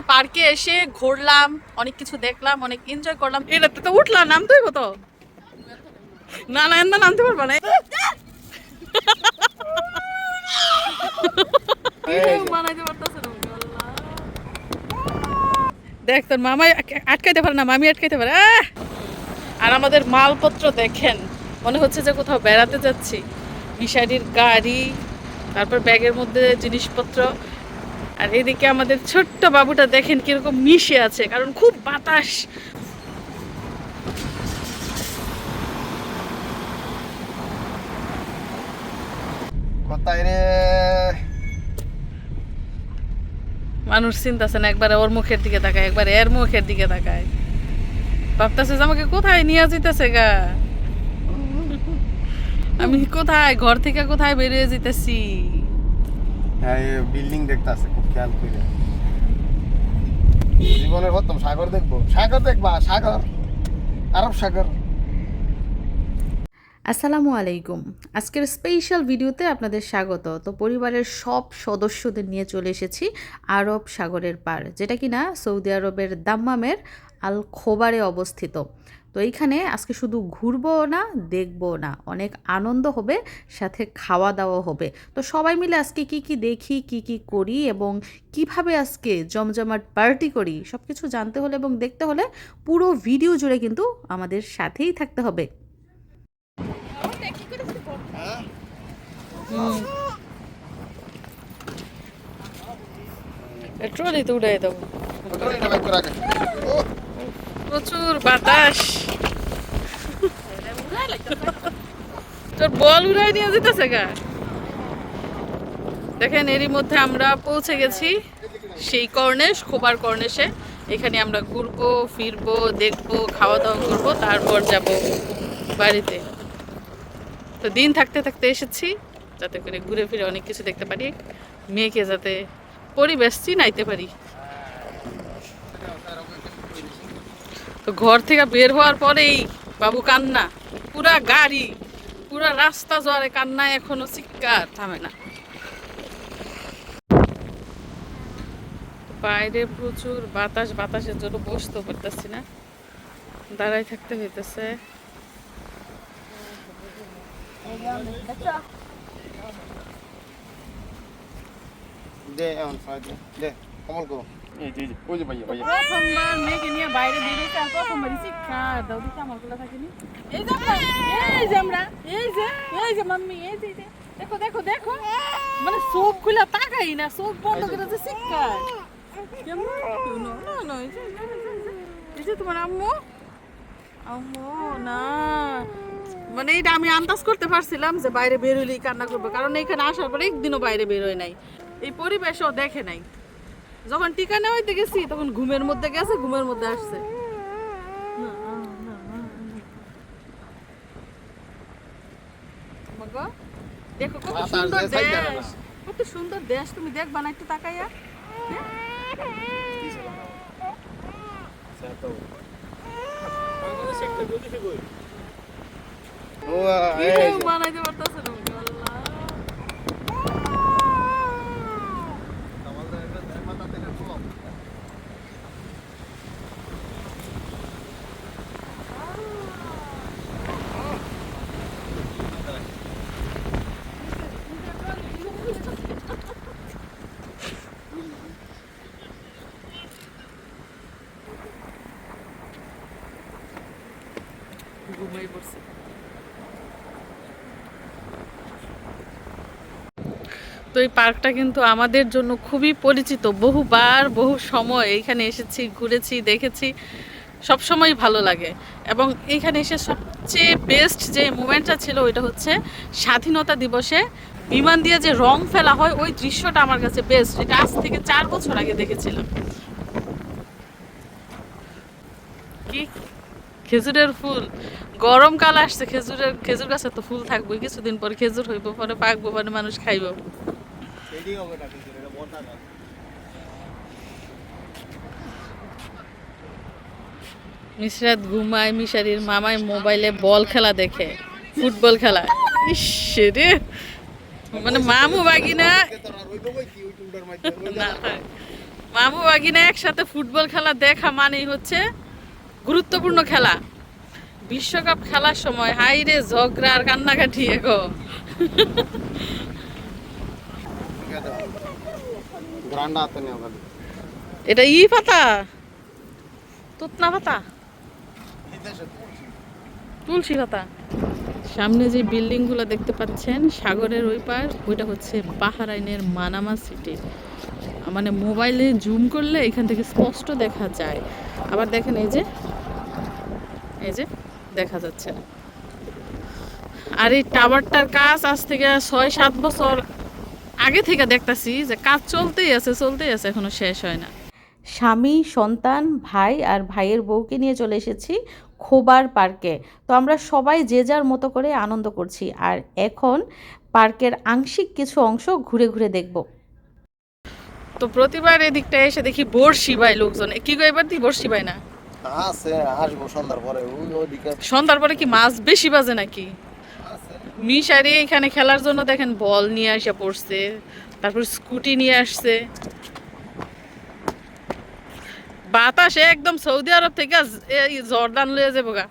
আজকে পার্কে এসে ঘুরলাম অনেক কিছু দেখলাম অনেক এনজয় করলাম। এটাতে তো উঠলাম নামতেই হতো না না এন্দা নামতে পারবা না। দেখ তোর মামাই আটকাইতে পারে না মামি আটকাইতে পারে! আর আমাদের মালপত্র দেখেন মনে হচ্ছে যে কোথাও বেড়াতে যাচ্ছি। মিশারির গাড়ি তারপর ব্যাগের মধ্যে জিনিসপত্র। আর এদিকে আমাদের ছোট্ট বাবুটা দেখেন কীরকম মিশে আছে কারণ খুব বাতাস। কোথায় রে? মানুষ চিন্তাছে না একবারে ওর মুখের দিকে তাকায় একবারে এর মুখের দিকে তাকায়। ভাবতেছে যে আমাকে কোথায় নিয়ে যেতেছে গা? আমি কোথায় ঘর থেকে কোথায় বেরিয়ে যেতেছি? হ্যাঁ বিল্ডিং দেখতে আছে খুব খেয়াল করে সাগর দেখব। সাগর দেখবা, সাগর। আরব সাগর। আসসালামু আলাইকুম। আজকের স্পেশাল ভিডিওতে আপনাদের স্বাগত। তো পরিবারের সব সদস্যদের নিয়ে চলে এসেছি আরব সাগরের পার যেটা কিনা সৌদি আরবের দাম্মামের আল খোবারে অবস্থিত। তো এইখানে আজকে শুধু ঘুরবো না দেখব না। অনেক আনন্দ হবে সাথে খাওয়া দাওয়া হবে। তো সবাই মিলে আজকে কি কি দেখি কি কি করি এবং কীভাবে আজকে জমজমাট পার্টি করি সব কিছু জানতে হলে এবং দেখতে হলে পুরো ভিডিও জুড়ে কিন্তু আমাদের সাথেই থাকতে হবে। ট্রলি তো উড়াই দেবো প্রচুর বাতাস। তোর বল উড়াই নিয়ে যেতেছে গা। দেখেন, এরই মধ্যে আমরা পৌঁছে গেছি সেই কর্নেশ খোবার কর্নেশে এখানে আমরা ঘুরবো, ফিরবো, দেখব খাওয়া দাওয়া করব, তারপর যাব বাড়িতে। তো দিন থাকতে থাকতে এসেছি, যাতে করে ঘুরে ফিরে অনেক কিছু দেখতে পারি, মেয়েকে যাতে পরিবেশ চিনাইতে পারি। তো ঘর থেকে বের হওয়ার পরেই বাবু কান্না। পুরা গাড়ি, পুরা রাস্তা জোয়ারে কান্না এখনও চিৎকার, থামে না। বাইরে প্রচুর বাতাস, বাতাসের জন্য বসতে পারতেছি না। দাঁড়াই থাকতে হইতেছে। দে ফাইজ দে। কমল কো বাইরে যে আমরা, এই যে মাম্মি দেখো দেখো দেখো। মানে চোখ খুলে না, চোখ বন্ধ করে যে কেমন? না এই যে তোমার আম্মু। আম্মু, না। মানে এটা আমি আন্দাজ করতে পারছিলাম যে বাইরে বেরোলেই কান্না করব, কারণ এখানে আসার পরে একদিনও বাইরে বেরোয় নাই। এই পরিবেশও দেখে নাই। যখন টিকা নেওয়াইতে গেছি তখন ঘুমের মধ্যে গেছে ঘুমের মধ্যে আসছে। দেখো কত সুন্দর দেশ। কত সুন্দর দেশ তুমি দেখবা না একটু তাকাইয়া। বানাইতে পারতেছে না। এই পার্কটা কিন্তু আমাদের জন্য খুবই পরিচিত। বহুবার, বহু সময় এইখানে এসেছি, ঘুরেছি, দেখেছি। সব সময় ভালো লাগে। এবং এইখানে এসে সবচেয়ে বেস্ট যে মুমেন্টটা ছিল ওইটা হচ্ছে স্বাধীনতা দিবসে বিমান দিয়ে যে রং ফেলা হয়, ওই দৃশ্যটা আমার কাছে বেস্ট এটা আজ থেকে চার বছর আগে দেখেছিলাম। কি খেজুরের ফুল। গরমকাল আসছে, খেজুরের, খেজুর গাছে তো ফুল থাকবে কিছুদিন পর খেজুর হইব, পরে পাকবো মানে মানুষ খাইব। মিশরাত ঘুমায়, মিশারির মামায় মোবাইলে বল খেলা দেখে, ফুটবল খেলা। ইস, রে। মানে মামু বাগি না তোরা রইব কই কি ওই টুলটার মধ্যে না মামু বাগিনা একসাথে ফুটবল খেলা দেখা মানেই হচ্ছে গুরুত্বপূর্ণ খেলা। বিশ্বকাপ খেলার সময়, হাইরে ঝগড়া আর কান্নাকাটি, এগো ঠিক আছে এটা ই পাতা? তুতনা পাতা? তুলসী পাতা। সামনে যে বিল্ডিংগুলো দেখতে পাচ্ছেন সাগরের ওই পার ওইটা হচ্ছে বাহারাইনের মানামা সিটি। মানে মোবাইলে জুম করলে এখান থেকে স্পষ্ট দেখা যায়। আবার দেখেন এই যে এই যে দেখা যাচ্ছে না। আর এই টাওয়ারটার কাজ আজ থেকে ছয় সাত বছর আগে থেকে দেখতাছি যে কাজ চলতেই আছে চলতেই আছে এখনও শেষ হয় না। স্বামী সন্তান ভাই আর ভাইয়ের বউকে নিয়ে চলে এসেছি খোবার পার্কে। তো আমরা সবাই যে যার মতো করে আনন্দ করছি আর এখন পার্কের আংশিক কিছু অংশ ঘুরে ঘুরে দেখব। তো প্রতিবার এদিকটা এসে দেখি বড়শি বাই লোকজন। কি গো এবার তুই বড়শি বাই না? আছে আসব সন্ধ্যার পরে ওই ওইদিকে। সন্ধ্যার পরে কি মাছ বেশি বাজে নাকি? মিশারি এখানে খেলার জন্য দেখেন বল নিয়ে আসে পড়ছে, তারপর স্কুটি নিয়ে আসছে। বাতাসে একদম সৌদি আরব থেকে এই জর্দান লয়ে যাব গা।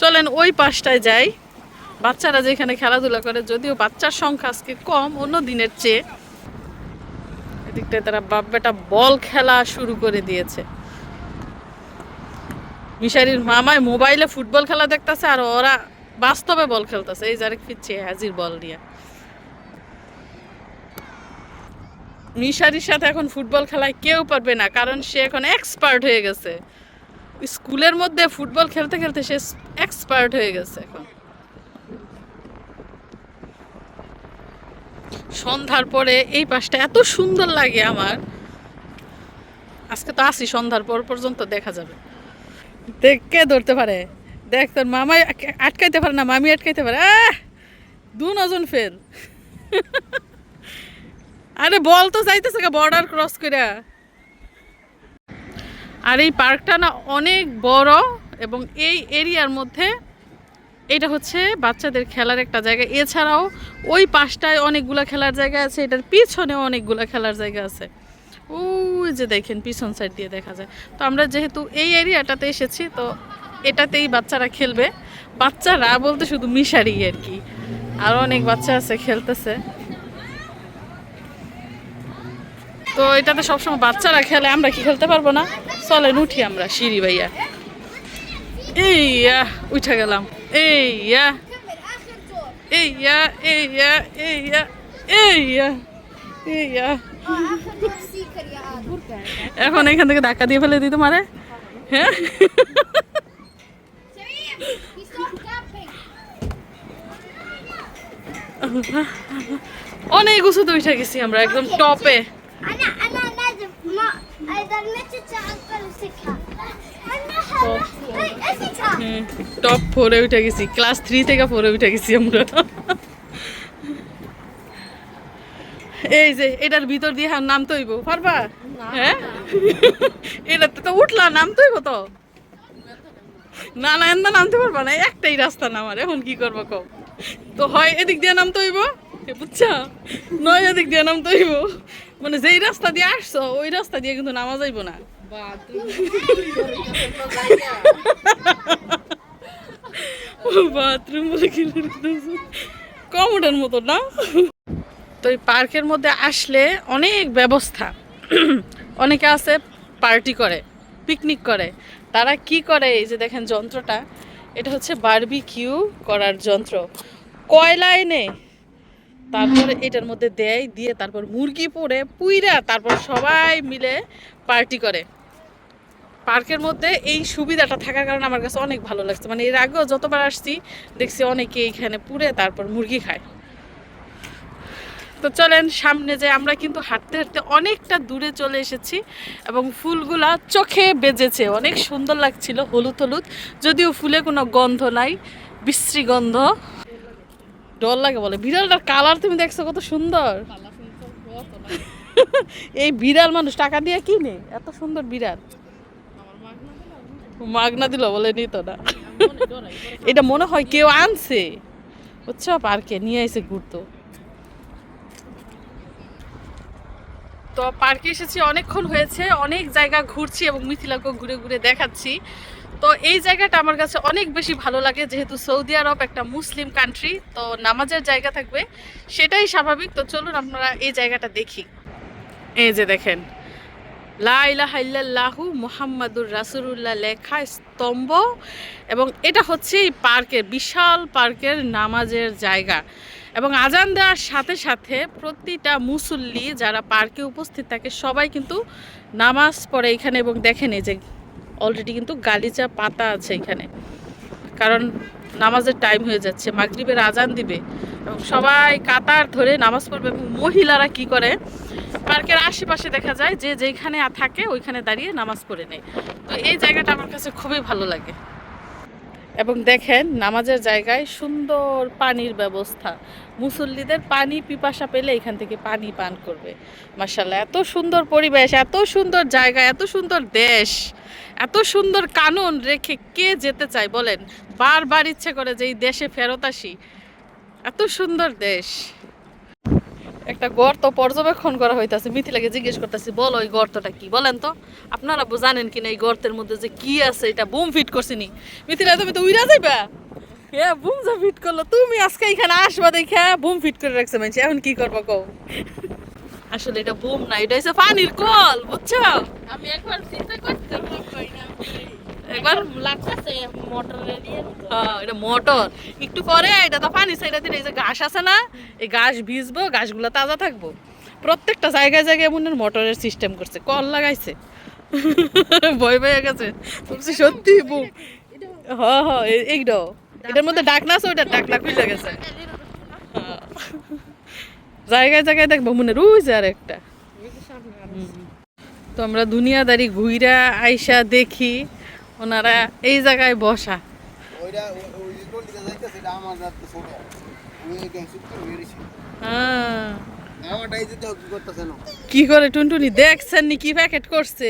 চলেন ওই পাশটায় যাই। বাচ্চারা যেখানে খেলাধুলা করে, যদিও বাচ্চার সংখ্যা আজকে কম, অন্য দিনের চেয়ে। এদিকটায় তারা বাপ বেটা বল খেলা শুরু করে দিয়েছে। মিশারির মামায় মোবাইলে ফুটবল খেলা দেখতাছে আর ওরা বাস্তবে বল খেলতেছে। এই যারে ফিরছে হাজির বল নিয়ে। মিশারির সাথে এখন ফুটবল খেলায় কেউ পারবে না, কারণ সে এখন এক্সপার্ট হয়ে গেছে। স্কুলের মধ্যে ফুটবল খেলতে খেলতে সে এক্সপার্ট হয়ে গেছে এখন। সন্ধ্যার পরে এই পাশটা এত সুন্দর লাগে আমার। আজকে তো আসি, সন্ধ্যার পর পর্যন্ত দেখা যাবে। দেখ কে ধরতে পারে। দেখ, তোর মামাই আটকাইতে পারে না, মামি আটকাইতে পারে! দু নজন ফেল আরে বল তো, যাইতেছে বর্ডার ক্রস করে আর এই পার্কটা না অনেক বড় এবং এই এরিয়ার মধ্যে এটা হচ্ছে বাচ্চাদের খেলার একটা জায়গা। এছাড়াও ওই পাশটায় অনেকগুলো খেলার জায়গা আছে, এটার পিছনেও অনেকগুলো খেলার জায়গা আছে। ওই যে দেখেন, পিছন সাইড দিয়ে দেখা যায়। তো আমরা যেহেতু এই এরিয়াটাতে এসেছি, তো এটাতেই বাচ্চারা খেলবে। বাচ্চারা বলতে শুধু মিশারি আর কি। আরও অনেক বাচ্চা আছে, খেলতেছে। তো এটাতে সবসময় বাচ্চারা খেলে, আমরা কি খেলতে পারব না? চলেন, উঠি আমরা, সিঁড়ি ভাইয়া এই উঠে গেলাম। এই ইয়া এই ইয়া এই ইয়া এই ইয়া এই ইয়া এই ইয়া এখন এখান থেকে ধাক্কা দিয়ে ফেলে দিই তোমারে হ্যাঁ? অনেক উঁচুতে উঠে গেছি আমরা, একদম টপে। টপ ফোরে উঠে গেছি, ক্লাস থ্রি থেকে ফোরে উঠে গেছি আমরা। এই যে, এটার ভিতর দিয়ে নাম তৈব পারবা? হ্যাঁ? এটাতে তো উঠলা তো? না না নামতে না, একটাই রাস্তা এখন কি তো হয় এদিক দিয়ে নয় এদিক দিয়ে মানে যেই রাস্তা দিয়ে আসছো, ওই রাস্তা দিয়ে কিন্তু নামা যাইব না। বাথরুম বলে কমোডের মতো না? তো এই পার্কের মধ্যে আসলে অনেক ব্যবস্থা। অনেকে আছে পার্টি করে, পিকনিক করে। তারা কি করে? এই যে দেখেন যন্ত্রটা, এটা হচ্ছে বারবি কিউ করার যন্ত্র। কয়লা এনে তারপর এটার মধ্যে দেয়, দিয়ে তারপর মুরগি পরে পুইরা তারপর সবাই মিলে পার্টি করে। পার্কের মধ্যে এই সুবিধাটা থাকার কারণে আমার কাছে অনেক ভালো লাগছে। মানে এর আগেও যতবার আসছি, দেখছি অনেকে এইখানে পুড়ে তারপর মুরগি খায়। তো চলেন সামনে যে আমরা কিন্তু হাঁটতে হাঁটতে অনেকটা দূরে চলে এসেছি এবং ফুলগুলা চোখে বেজেছে। অনেক সুন্দর লাগছিল, হলুদ হলুদ। যদিও ফুলে কোনো গন্ধ নাই, বিশ্রী গন্ধ। ডর লাগে বলে। বিড়ালটার কালার তুমি দেখছ কত সুন্দর। এই বিড়াল মানুষ টাকা দিয়ে কিনে? এত সুন্দর বিড়াল। মাগনা দিল বলে নিত না। এটা মনে হয় কেউ আনছে। বুঝছ? পার্কে নিয়ে এসে ঘুরতো। তো পার্কে এসেছি, অনেকক্ষণ হয়েছে, অনেক জায়গা ঘুরছি এবং মিথিলাকেও ঘুরে ঘুরে দেখাচ্ছি। তো এই জায়গাটা আমার কাছে অনেক বেশি ভালো লাগে, যেহেতু সৌদি আরব একটা মুসলিম কান্ট্রি তো নামাজের জায়গা থাকবে, সেটাই স্বাভাবিক। তো চলুন আপনারা এই জায়গাটা দেখি। এই যে দেখেন, লা ইলাহা ইল্লাল্লাহু মুহাম্মাদুর রাসূলুল্লাহ লেখা স্তম্ভ এবং এটা হচ্ছে এই পার্কের, বিশাল পার্কের নামাজের জায়গা। এবং আজান দেওয়ার সাথে সাথে প্রতিটা মুসল্লি যারা পার্কে উপস্থিত থাকে, সবাই কিন্তু নামাজ পড়ে এখানে এবং দেখেন এই যে অলরেডি কিন্তু গালিচা পাতা আছে এখানে। কারণ নামাজের টাইম হয়ে যাচ্ছে, মাগরিবের আজান দিবে এবং সবাই কাতার ধরে নামাজ পড়বে এবং মহিলারা কি করে? পার্কের আশেপাশে দেখা যায় যে যেখানে থাকে ওইখানে দাঁড়িয়ে নামাজ পড়ে নেয়। তো এই জায়গাটা আমার কাছে খুবই ভালো লাগে। এবং দেখেন নামাজের জায়গায় সুন্দর পানির ব্যবস্থা। মুসল্লিদের পানি পিপাসা পেলে এখান থেকে পানি পান করবে। মার্শাল্লাহ এত সুন্দর পরিবেশ, এত সুন্দর জায়গা, এত সুন্দর দেশ, এত সুন্দর কানুন রেখে কে যেতে চায় বলেন? বারবার ইচ্ছে করে যে এই দেশে ফেরত আসি। এত সুন্দর দেশ। একটা গর্ত পর্যবেক্ষণ করা হইতাছে মিথিলাকে জিজ্ঞেস করতেছি, বলো ওই গর্তটা কি? বলেন তো, আপনারা জানেন কিনা এই গর্তের মধ্যে যে কি আছে, এটা বুম ফিট করছিনি মিথিলা, তুমি তো উইরা যাইবা? হ্যাঁ বুম যা ফিট করল। তুমি আজকে এখানে আসবা দেখে বুম ফিট করে রাখছে মানুষ। এখন কি করব কও? আসলে এটা বুম না এটা হচ্ছে পানির কল বুঝছ? আমি একবার চিন্তা করতে একবার লাগতেছে মোটরের দিয়ে হ্যাঁ, এটা মোটর। একটু পরে এটা তো পানি সাইডা দিলে এই যে ঘাস আছে না এই ঘাস ভিজবো ঘাসগুলো তাজা থাকব। প্রত্যেকটা জায়গায় জায়গায় মনে হয় মোটরের সিস্টেম করছে কল লাগাইছে। ভয় পেয়ে গেছে। সত্যি বুম। হ হ এই- এইটাও এটার মধ্যে ডাকনা আছে ওইটা ডাকনা খুলে গেছে। হ্যাঁ। জায়গায় জায়গায় দেখব মনে রুইছে আর একটা তো আমরা দুনিয়াদারি ঘুইরা আইসা দেখি ওনারা এই জায়গায় বসা। হ্যাঁ। কি করে টুনটুনি? দেখছেন নি কি প্যাকেট করছে?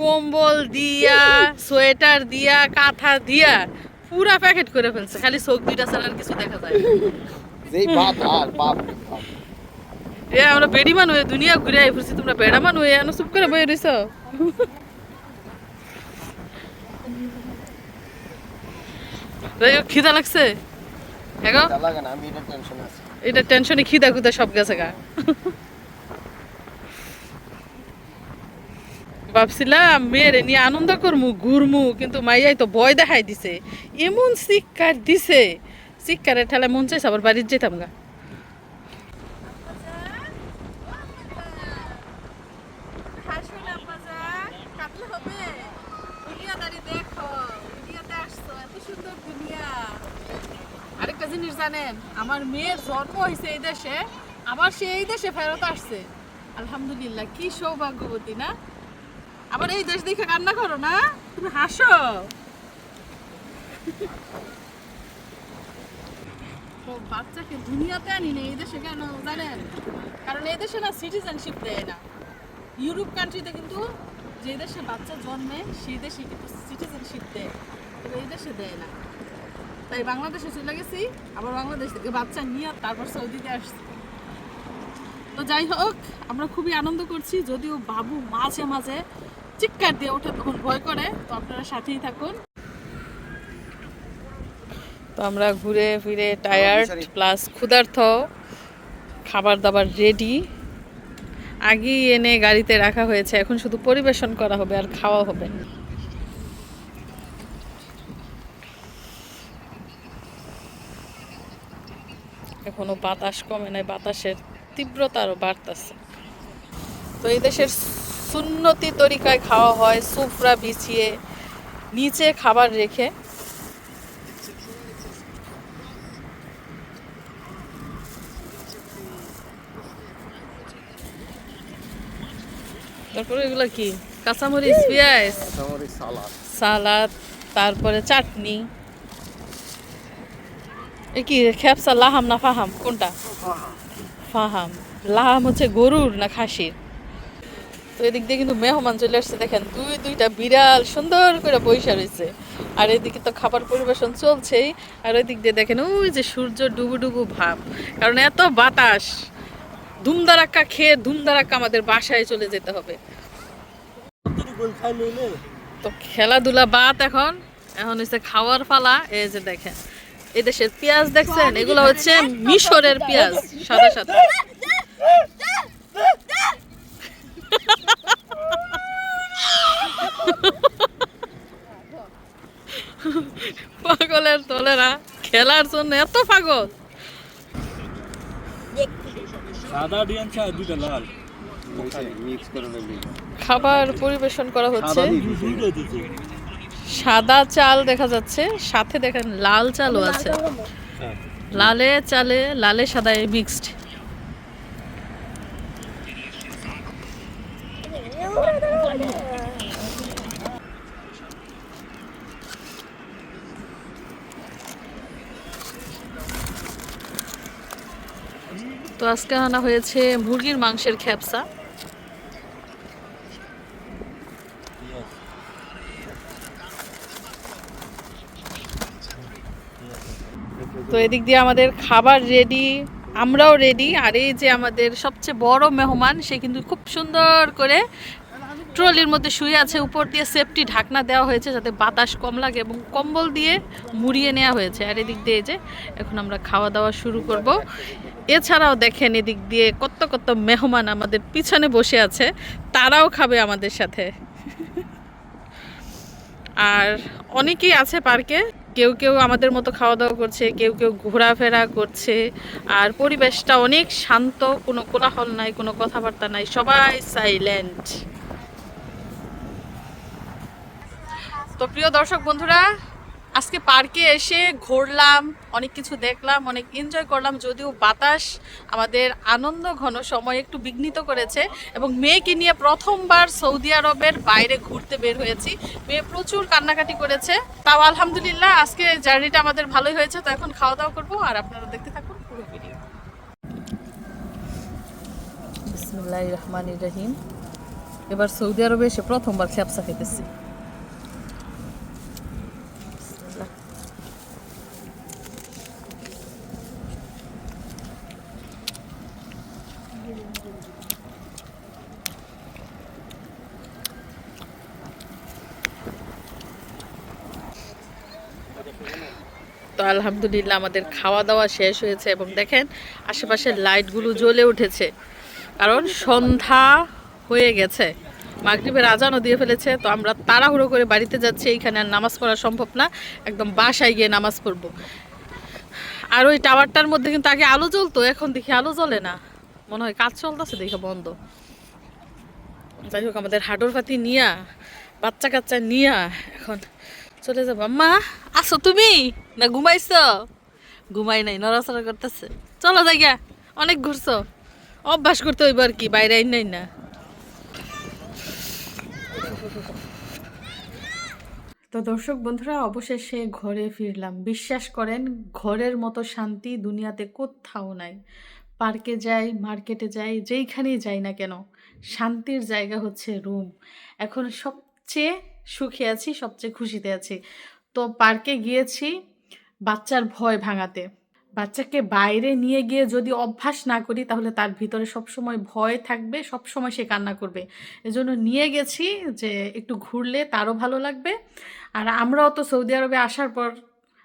কম্বল দিয়া সোয়েটার দিয়া কাঁথা দিয়া। পুরা প্যাকেট করে ফেলছে খালি চোখ দুইটা ছাড়া আর কিছু দেখা যায় যেই বাপ আর বাপ। এ আমরা বেড়িমান হয়ে দুনিয়া ঘুরে আই ফুরছি তোমরা বেড়ামান হয়ে এনো চুপ করে বয়ে রইছ? হোক, খিদা লাগছে? হ্যাঁ গো? লাগে না আমি এটা টেনশন আছে। এটা টেনশনে খিদা খুদা সব গেছে গা। ভাবছিলাম, মেয়েরে নিয়ে আনন্দ করমু, ঘুরমু, কিন্তু মাইয়াই তো ভয় দেখাই দিছে। এমন শিক্ষার দিছে। শিক্ষারের ঠেলা মন চাইছে আবার বাড়ির যেতাম গা। আরেকটা জিনিস জানেন, আমার মেয়ের জন্ম হয়েছে এই দেশে, আবার সে এই দেশে ফেরত আসছে। আলহামদুলিল্লাহ, কি সৌভাগ্যবতী না? আবার এই দেশ দেখে কান্না করো না? তুমি হাসো। বাচ্চাকে দুনিয়াতে আনি না এই দেশে কেন জানেন? কারণ এই দেশে না সিটিজেনশিপ দেয় না। ইউরোপ কান্ট্রিতে কিন্তু যে দেশে বাচ্চা জন্মে, সেই দেশে কিন্তু সিটিজেনশিপ দেয়। এই দেশে দেয় না। তাই বাংলাদেশে চলে গেছি, আবার বাংলাদেশ থেকে বাচ্চা নিয়ে তারপর সৌদিতে আসছি। তো যাই হোক আমরা খুবই আনন্দ করছি। যদিও বাবু মাঝে মাঝে চিৎকার দিয়ে ওঠে তখন ভয় করে। তো আপনারা সাথেই থাকুন। তো আমরা ঘুরে ফিরে টায়ার্ড প্লাস ক্ষুধার্থ খাবার দাবার রেডি আগেই এনে গাড়িতে রাখা হয়েছে এখন শুধু পরিবেশন করা হবে আর খাওয়া হবে এখনও বাতাস কমে নাই বাতাসের তীব্রতা আরও বাড়তেছে। তো এই দেশের সুন্নতি তরিকায় খাওয়া হয় সুফরা বিছিয়ে নিচে খাবার রেখে। তারপরে এগুলো কি? কাঁচামরিচ পেঁয়াজ সালাদ। সালাদ তারপরে চাটনি। এ কি খেপসা লাহাম না ফাহাম? কোনটা? ফাহাম, লাহাম হচ্ছে গরুর না খাসির? তো এদিক দিয়ে কিন্তু মেহমান চলে আসছে, দেখেন দুই, দুইটা বিড়াল সুন্দর করে বৈশা রয়েছে। আর এদিকে তো খাবার পরিবেশন চলছেই, আর ওই দিক দিয়ে দেখেন ওই যে সূর্য ডুবু ডুবু ভাব, কারণ এত বাতাস। ধুমধারাক্কা খেয়ে ধুমধারাক্কা আমাদের বাসায় চলে যেতে হবে। তো খেলাধুলা বাদ এখন এখন হচ্ছে খাওয়ার পালা, এই যে দেখেন। এই দেশের পেঁয়াজ দেখছেন? এগুলো হচ্ছে মিশরের পেঁয়াজ সাদা সাদা। পাগলের তলেরা খেলার জন্য এত পাগল। সাদা ডিয়ান চা দুইটা লাল। মিক্স করে নেবি। খাবার পরিবেশন করা হচ্ছে। সাদা চাল দেখা যাচ্ছে সাথে দেখেন লাল চালও আছে। লালে চালে লালে সাদায় মিক্সড তো আজকে আনা হয়েছে মুরগির মাংসের খ্যাপসা। এদিক দিয়ে আমাদের খাবার রেডি আমরাও রেডি আর এই যে আমাদের সবচেয়ে বড় মেহমান, সে কিন্তু খুব সুন্দর করে ট্রলির মধ্যে শুয়ে আছে, উপর দিয়ে সেফটি ঢাকনা দেওয়া হয়েছে যাতে বাতাস কম লাগে এবং কম্বল দিয়ে মুড়িয়ে নেওয়া হয়েছে। আর এদিক দিয়ে যে এখন আমরা খাওয়া দাওয়া শুরু করব। এছাড়াও দেখেন এদিক দিয়ে কত কত মেহমান আমাদের পিছনে বসে আছে, তারাও খাবে আমাদের সাথে। আর অনেকেই আছে পার্কে কেউ কেউ আমাদের মতো খাওয়া দাওয়া করছে, কেউ কেউ ঘোরাফেরা করছে, আর পরিবেশটা অনেক শান্ত, কোনো কোলাহল নাই, কোনো কথাবার্তা নাই, সবাই সাইলেন্ট তো প্রিয় দর্শক বন্ধুরা আজকে পার্কে এসে ঘুরলাম, অনেক কিছু দেখলাম, অনেক এনজয় করলাম, যদিও বাতাস আমাদের আনন্দ ঘন সময় একটু বিঘ্নিত করেছে এবং মেয়েকে নিয়ে প্রথমবার সৌদি আরবের বাইরে ঘুরতে বের হয়েছি। মেয়ে প্রচুর কান্নাকাটি করেছে। তাও আলহামদুলিল্লাহ আজকে জার্নিটা আমাদের ভালোই হয়েছে, তো এখন খাওয়া দাওয়া করব আর আপনারা দেখতে থাকুন পুরো ভিডিও রহমান রহিম। এবার সৌদি আরবে এসে প্রথমবার খ্যাপসা খেতেছি তো আলহামদুলিল্লাহ আমাদের খাওয়া দাওয়া শেষ হয়েছে এবং দেখেন আশেপাশের লাইটগুলো জ্বলে উঠেছে। কারণ সন্ধ্যা হয়ে গেছে। মাগরিবের আজানও দিয়ে ফেলেছে। তো আমরা তাড়াহুড়ো করে বাড়িতে যাচ্ছি। এইখানে আর নামাজ পড়া সম্ভব না। একদম বাসায় গিয়ে নামাজ পড়ব। আর ওই টাওয়ারটার মধ্যে কিন্তু আগে আলো জ্বলতো, এখন দেখি আলো জ্বলে না। মনে হয় কাজ চলতেছে দেখে বন্ধ। যাই হোক, আমাদের হাডোর পাতি নিয়া, বাচ্চা কাচ্চা নিয়া এখন চলে যাব। আম্মা আসো তুমি? না ঘুমাইছো? ঘুমাই নাই, নড়াচড়া করতেছে। চলো জায়গা অনেক ঘুরছো। অভ্যাস করতে হইব আর কি, বাইরে আইন নাই না। তো দর্শক বন্ধুরা, অবশেষে ঘরে ফিরলাম। বিশ্বাস করেন, ঘরের মতো শান্তি দুনিয়াতে কোথাও নাই। পার্কে যাই, মার্কেটে যাই, যেইখানেই যাই না কেন, শান্তির জায়গা হচ্ছে রুম। এখন সবচেয়ে সুখে আছি, সবচেয়ে খুশিতে আছি। তো পার্কে গিয়েছি বাচ্চার ভয় ভাঙাতে। বাচ্চাকে বাইরে নিয়ে গিয়ে যদি অভ্যাস না করি, তাহলে তার ভিতরে সবসময় ভয় থাকবে, সবসময় সে কান্না করবে। এজন্য নিয়ে গেছি যে একটু ঘুরলে তারও ভালো লাগবে। আর আমরাও তো সৌদি আরবে আসার পর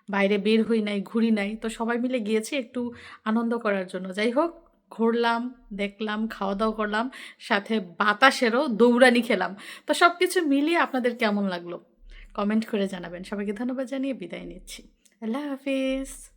বাইরে বের হই নাই, ঘুরি নাই, তো সবাই মিলে গিয়েছি একটু আনন্দ করার জন্য। যাই হোক, ঘুরলাম, দেখলাম খাওয়া দাওয়া করলাম, সাথে বাতাসেরও দৌড়ানি খেলাম। তো সব কিছু মিলিয়ে আপনাদের কেমন লাগল? কমেন্ট করে জানাবেন। সবাইকে ধন্যবাদ জানিয়ে বিদায় নিচ্ছি। আল্লাহ হাফিজ।